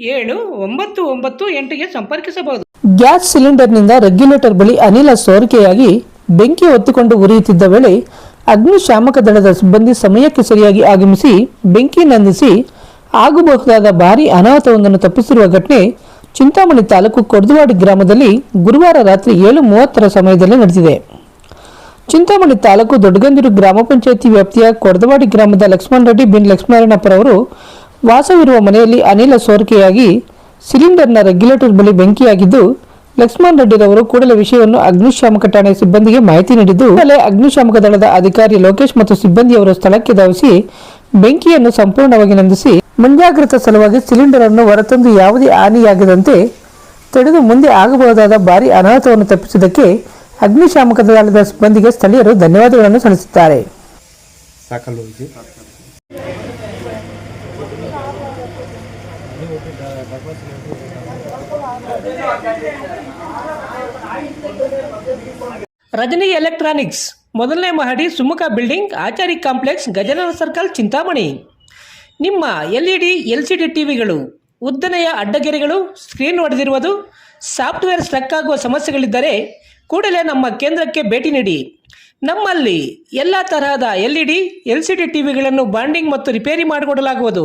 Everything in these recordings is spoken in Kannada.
ಏಳು, ಒಂಬತ್ತು ಒಂಬತ್ತು, ಎಂಟಿಗೆ ಸಂಪರ್ಕಿಸಬಹುದು. ಗ್ಯಾಸ್ ಸಿಲಿಂಡರ್ನಿಂದ ರೆಗ್ಯುಲೇಟರ್ ಬಳಿ ಅನಿಲ ಸೋರಿಕೆಯಾಗಿ ಬೆಂಕಿ ಹೊತ್ತುಕೊಂಡು ಉರಿಯುತ್ತಿದ್ದ ವೇಳೆ ಅಗ್ನಿಶಾಮಕ ದಳದ ಸಿಬ್ಬಂದಿ ಸಮಯಕ್ಕೆ ಸರಿಯಾಗಿ ಆಗಮಿಸಿ ಬೆಂಕಿ ನಂದಿಸಿ ಆಗಬಹುದಾದ ಭಾರಿ ಅನಾಹುತವೊಂದನ್ನು ತಪ್ಪಿಸಿರುವ ಘಟನೆ ಚಿಂತಾಮಣಿ ತಾಲೂಕು ಕೊರ್ದುವಾಡಿ ಗ್ರಾಮದಲ್ಲಿ ಗುರುವಾರ ರಾತ್ರಿ ಏಳು ಮೂವತ್ತರ ಸಮಯದಲ್ಲಿ ನಡೆದಿದೆ. ಚಿಂತಾಮಣಿ ತಾಲೂಕು ದೊಡ್ಡಗಂದಿರು ಗ್ರಾಮ ಪಂಚಾಯಿತಿ ವ್ಯಾಪ್ತಿಯ ಕೊರ್ದವಾಡಿ ಗ್ರಾಮದ ಲಕ್ಷ್ಮಣ ರೆಡ್ಡಿ ಬಿನ್ ಲಕ್ಷ್ಮಣಪ್ಪರವರು ವಾಸವಿರುವ ಮನೆಯಲ್ಲಿ ಅನಿಲ ಸೋರಿಕೆಯಾಗಿ ಸಿಲಿಂಡರ್ನ ರೆಗ್ಯುಲೇಟರ್ ಬಳಿ ಬೆಂಕಿಯಾಗಿದ್ದು, ಲಕ್ಷ್ಮಣ್ ರೆಡ್ಡಿರವರು ಕೂಡಲೇ ವಿಷಯವನ್ನು ಅಗ್ನಿಶಾಮಕ ಠಾಣೆ ಸಿಬ್ಬಂದಿಗೆ ಮಾಹಿತಿ ನೀಡಿದ್ದು, ಕೂಡಲೇ ಅಗ್ನಿಶಾಮಕ ದಳದ ಅಧಿಕಾರಿ ಲೋಕೇಶ್ ಮತ್ತು ಸಿಬ್ಬಂದಿಯವರು ಸ್ಥಳಕ್ಕೆ ಧಾವಿಸಿ ಬೆಂಕಿಯನ್ನು ಸಂಪೂರ್ಣವಾಗಿ ನಂದಿಸಿ ಮುಂಜಾಗ್ರತಾ ಸಲುವಾಗಿ ಸಿಲಿಂಡರ್ ಅನ್ನು ಹೊರತಂದು ಯಾವುದೇ ಹಾನಿಯಾಗದಂತೆ ತಡೆದು ಮುಂದೆ ಆಗಬಹುದಾದ ಭಾರಿ ಅನಾಹುತವನ್ನು ತಪ್ಪಿಸಿದ್ದಕ್ಕೆ ಅಗ್ನಿಶಾಮಕ ದಳದ ಸಿಬ್ಬಂದಿಗೆ ಸ್ಥಳೀಯರು ಧನ್ಯವಾದಗಳನ್ನು ಸಲ್ಲಿಸುತ್ತಾರೆ ಸಾಕಲ್ಲ ಹೋಗಿ ರಜನಿ ಎಲೆಕ್ಟ್ರಾನಿಕ್ಸ್. ಮೊದಲನೇ ಮಹಡಿ Sumukha building, Achari complex, Gajanana circle, Chintamani. ನಿಮ್ಮ L E D L C D ಟಿವಿಗಳು, ಉದ್ದನೆಯ ಅಡ್ಡಗೆರೆಗಳು, ಸ್ಕ್ರೀನ್ ಹೊಡೆದಿರುವುದು ಸಾಫ್ಟ್ವೇರ್ ಸ್ಟ್ರಕ್ ಆಗುವ ಸಮಸ್ಯೆಗಳಿದ್ದರೆ ಕೂಡಲೇ ನಮ್ಮ ಕೇಂದ್ರಕ್ಕೆ ಭೇಟಿ ನೀಡಿ. ನಮ್ಮಲ್ಲಿ ಎಲ್ಲ ತರಹದ L E D L C D ಟಿವಿಗಳನ್ನು bonding ಮತ್ತು ರಿಪೇರಿ ಮಾಡಿಕೊಡಲಾಗುವುದು.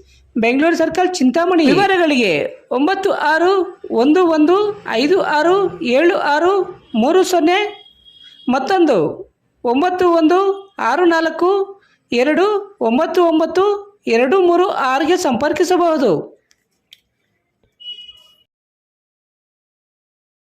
Bengaluru circle Chintamani. ವಿವರಗಳಿಗೆ ಒಂಬತ್ತು ಆರು ಒಂದು ಒಂದು ಐದು ಆರು ಏಳು ಆರು ಮೂರು ಸೊನ್ನೆ ಮತ್ತೊಂದು ಒಂಬತ್ತು ಒಂದು ಆರು ನಾಲ್ಕು ಎರಡು ಒಂಬತ್ತು ಒಂಬತ್ತು ಎರಡು ಮೂರು ಆರಿಗೆ ಸಂಪರ್ಕಿಸಬಹುದು.